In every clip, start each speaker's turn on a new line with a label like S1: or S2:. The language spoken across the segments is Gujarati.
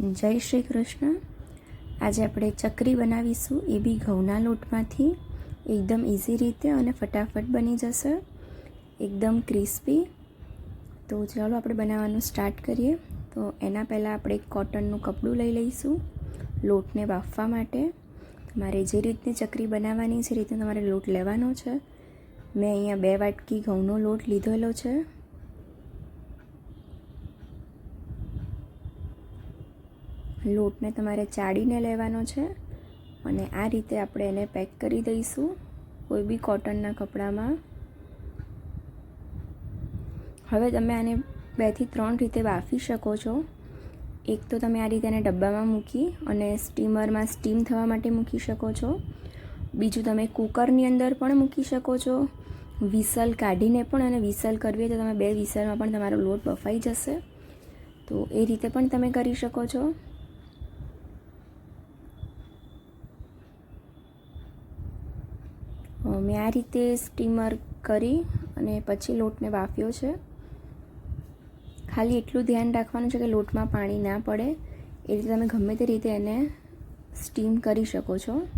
S1: જય શ્રી કૃષ્ણ. આજે આપણે ચકરી બનાવીશું, એ બી ઘઉંના લોટમાંથી. એકદમ ઇઝી રીતે અને ફટાફટ બની જશે. એકદમ ક્રિસ્પી તો ચાલો આપણે બનાવવાનું સ્ટાર્ટ કરીએ. તો એના પહેલાં આપણે એક કોટનનું કપડું લઈ લઈશું, લોટને બાફવા માટે. તમારે જે રીતની ચકરી બનાવવાની છે, એ રીતે તમારે લોટ લેવાનો છે. મેં અહીંયા બે વાટકી ઘઉંનો લોટ લીધેલો છે. લોટને તમારે ચાળીને લેવાનો છે અને આ રીતે આપણે એને પેક કરી દઈશું કોઈ બી કોટનના કપડામાં. હવે તમે આને બેથી ત્રણ રીતે બાફી શકો છો. એક તો તમે આ રીતે એને ડબ્બામાં મૂકી અને સ્ટીમરમાં સ્ટીમ થવા માટે મૂકી શકો છો. બીજું તમે કુકરની અંદર પણ મૂકી શકો છો. વિસલ કાઢીને પણ અને વિસલ કરવી તો તમે બે વિસલમાં પણ તમારો લોટ બફાઈ જશે. તો એ રીતે પણ તમે કરી શકો છો. મેં આ રીતે સ્ટીમર કરી અને પછી લોટને બાફ્યો છે. ખાલી એટલું ધ્યાન રાખવાનું છે કે લોટમાં પાણી ના પડે. એ રીતે તમે ગમે તે રીતે એને સ્ટીમ કરી શકો છો.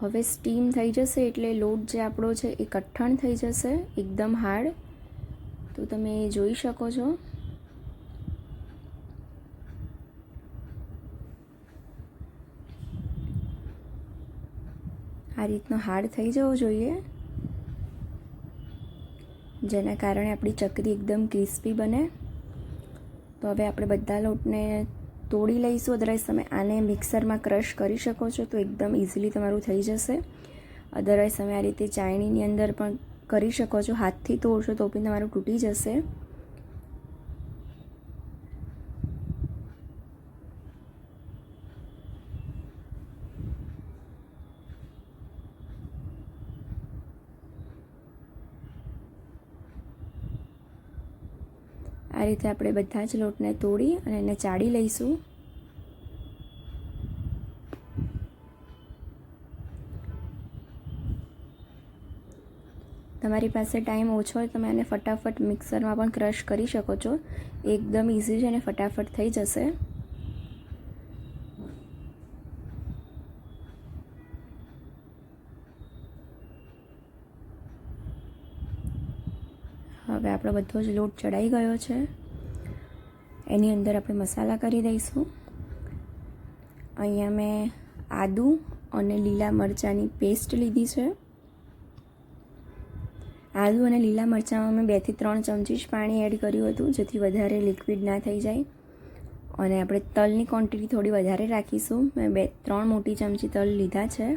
S1: હવે સ્ટીમ થઈ જશે એટલે લોટ જે આપણો છે એ કઠણ થઈ જશે, એકદમ હાર્ડ. તો તમે જોઈ શકો છો. આ રીતનો હાર્ડ થઈ જવો જોઈએ. જેના કારણે આપણી ચકરી એકદમ ક્રિસ્પી બને. તો હવે આપણે બધા લોટને તોડી લઈશું. અદરવાઇઝ તમે આને મિક્સરમાં ક્રશ કરી શકો છો તો એકદમ ઇઝીલી તમારું થઈ જશે. અદરવાઇઝ તમે આ રીતે ચાયણીની અંદર પણ કરી શકો છો. હાથથી તોડશો તો બી તમારું તૂટી જશે. આ રીતે આપણે બધા જ લોટને તોડી અને એને ચાળી લઈશું. તમારી પાસે ટાઈમ ઓછો હોય તમે એને ફટાફટ મિક્સરમાં પણ ક્રશ કરી શકો છો. એકદમ ઇઝી છે અને ફટાફટ થઈ જશે. હવે આપણો બધો જ લોટ ચડાઈ ગયો છે. એની અંદર આપણે મસાલા કરી દઈશું. અહીંયા મેં આદું અને લીલા મરચાંની પેસ્ટ લીધી છે. આદુ અને લીલા મરચાંમાં મેં બેથી ત્રણ ચમચી જ પાણી એડ કર્યું હતું, જેથી વધારે લિક્વિડ ના થઈ જાય. અને આપણે તલની ક્વોન્ટિટી થોડી વધારે રાખીશું. મેં બે ત્રણ મોટી ચમચી તલ લીધા છે.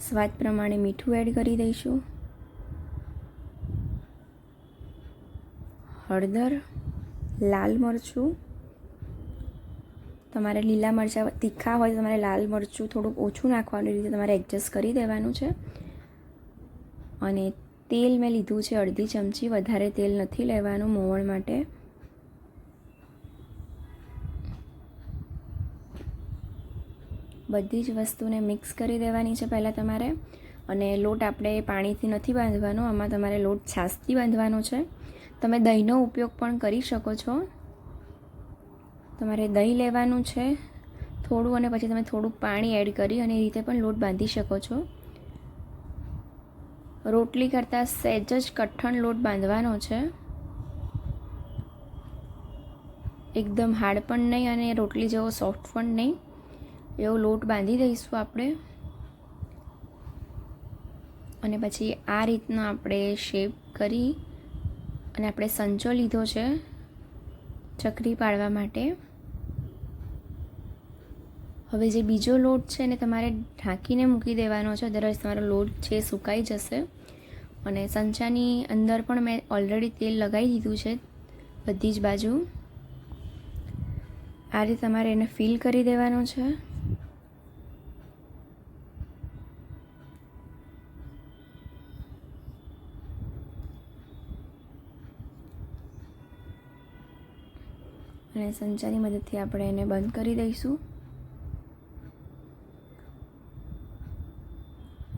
S1: સ્વાદ પ્રમાણે મીઠું એડ કરી દઈશું. હળદર, લાલ મરચું. તમારે લીલા મરચાં તીખા હોય તો તમારે લાલ મરચું થોડુંક ઓછું નાખવાનું રીતે તમારે એડજસ્ટ કરી દેવાનું છે. અને તેલ મેં લીધું છે અડધી ચમચી, વધારે તેલ નથી લેવાનું મોવણ માટે. બધી જ વસ્તુને મિક્સ કરી દેવાની છે પહેલાં તમારે. અને લોટ આપણે પાણીથી નથી બાંધવાનો, આમાં તમારે લોટ છાશથી બાંધવાનો છે. તમે દહીંનો ઉપયોગ પણ કરી શકો છો. તમારે દહીં લેવાનું છે, થોડું અને પછી તમે થોડું પાણી એડ કરી અને એ રીતે પણ લોટ બાંધી શકો છો. રોટલી કરતાં સહેજ જ કઠણ લોટ બાંધવાનો છે. એકદમ હાર્ડ પણ નહીં અને રોટલી જેવો સોફ્ટ પણ નહીં. એવો લોટ બાંધી દઈશું આપણે. અને પછી આ રીતનો આપણે શેપ કરી અને આપણે સંચો લીધો છે ચકરી પાડવા માટે. હવે જે બીજો લોટ છે એને તમારે ઢાંકીને મૂકી દેવાનો છે. અદરવાઇઝ તમારો લોટ છે સુકાઈ જશે. અને સંચાની અંદર પણ મેં ઓલરેડી તેલ લગાવી દીધું છે બધી જ બાજુ. આ રીતે તમારે એને ફિલ કરી દેવાનો છે. અને સંચાની મદદથી આપણે એને બંધ કરી દઈશું.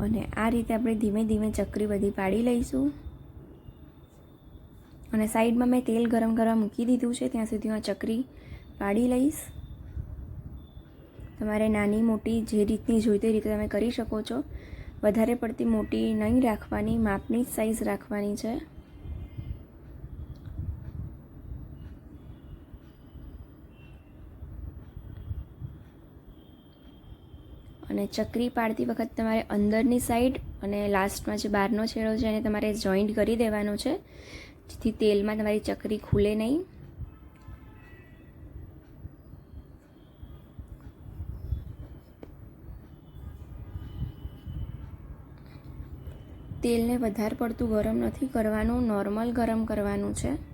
S1: અને આ રીતે આપણે ધીમે ધીમે ચકરી બધી પાડી લઈશું. અને સાઈડમાં મેં તેલ ગરમ કરવા મૂકી દીધું છે, ત્યાં સુધી આ ચકરી પાડી લઈશ. તમારે નાની, મોટી જે રીતની જોઈતી રીતે તમે કરી શકો છો. વધારે પડતી મોટી નહીં રાખવાની, માપની જ સાઈઝ રાખવાની છે. અને ચકરી પાડતી વખત તમારે અંદરની સાઈડ અને લાસ્ટમાં જે બહારનો છેડો છે એને તમારે જોઈન્ટ કરી દેવાનો છે. જેથી તેલમાં તમારી ચકરી ખુલે નહીં. તેલને વધારે પડતું ગરમ નથી કરવાનું નોર્મલ ગરમ કરવાનું છે.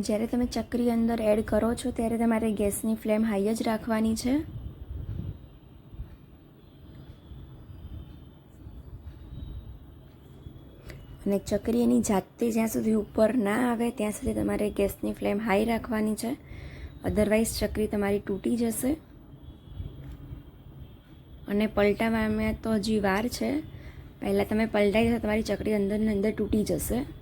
S1: જ્યારે તમે ચકરી અંદર એડ કરો છો, ત્યારે તમારે ગેસની ફ્લેમ હાઈ જ રાખવાની છે. અને ચકરી એની જાતે જ્યાં સુધી ઉપર ના આવે, ત્યાં સુધી તમારે ગેસની ફ્લેમ હાઈ રાખવાની છે. અધરવાઇઝ ચકરી તમારી તૂટી જશે. અને પલટાવામાં તો હજી વાર છે. પહેલાં તમે પલટાઈ જશો તમારી ચકરી અંદર ને અંદર તૂટી જશે.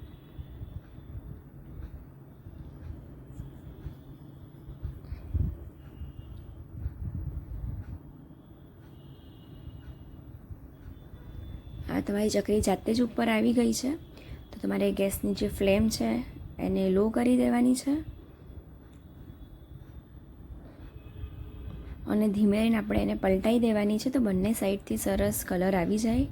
S1: તમારી ચકરી જાતે જ ઉપર આવી ગઈ છે. તો તમારે ગેસની જે ફ્લેમ છે, એને લો કરી દેવાની છે. અને ધીમે રહીને આપણે એને પલટાઈ દેવાની છે, તો બંને સાઈડથી સરસ કલર આવી જાય.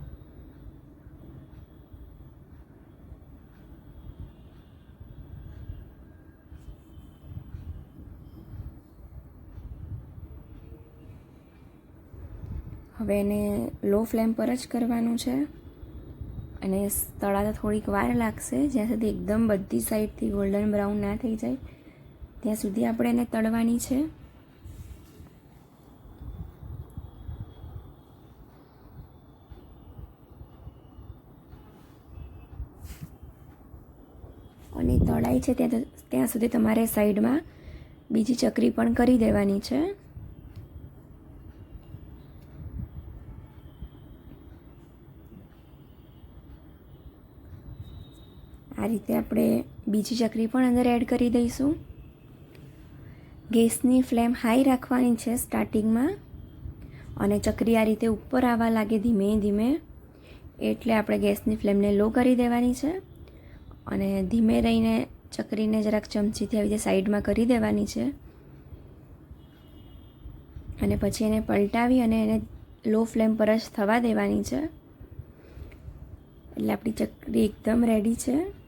S1: હવે એને લો ફ્લેમ પર જ કરવાનું છે. અને તળાતા થોડીક વાર લાગશે, જ્યાં સુધી એકદમ બધી સાઈડથી ગોલ્ડન બ્રાઉન ના થઈ જાય. ત્યાં સુધી આપણે એને તળવાની છે. અને તળાઈ છે ત્યાં ત્યાં સુધી તમારે સાઈડમાં બીજી ચકરી પણ કરી દેવાની છે. આ રીતે આપણે બીજી ચકરી પણ અંદર એડ કરી દઈશું. ગેસની ફ્લેમ હાઈ રાખવાની છે સ્ટાર્ટિંગમાં અને ચકરી આ રીતે ઉપર આવવા લાગે ધીમે ધીમે. એટલે આપણે ગેસની ફ્લેમને લો કરી દેવાની છે. અને ધીમે રહીને ચકરીને જરાક ચમચીથી આવી રીતે સાઈડમાં કરી દેવાની છે. અને પછી એને પલટાવી અને એને લો ફ્લેમ પર જ થવા દેવાની છે. એટલે આપણી ચકરી એકદમ રેડી છે.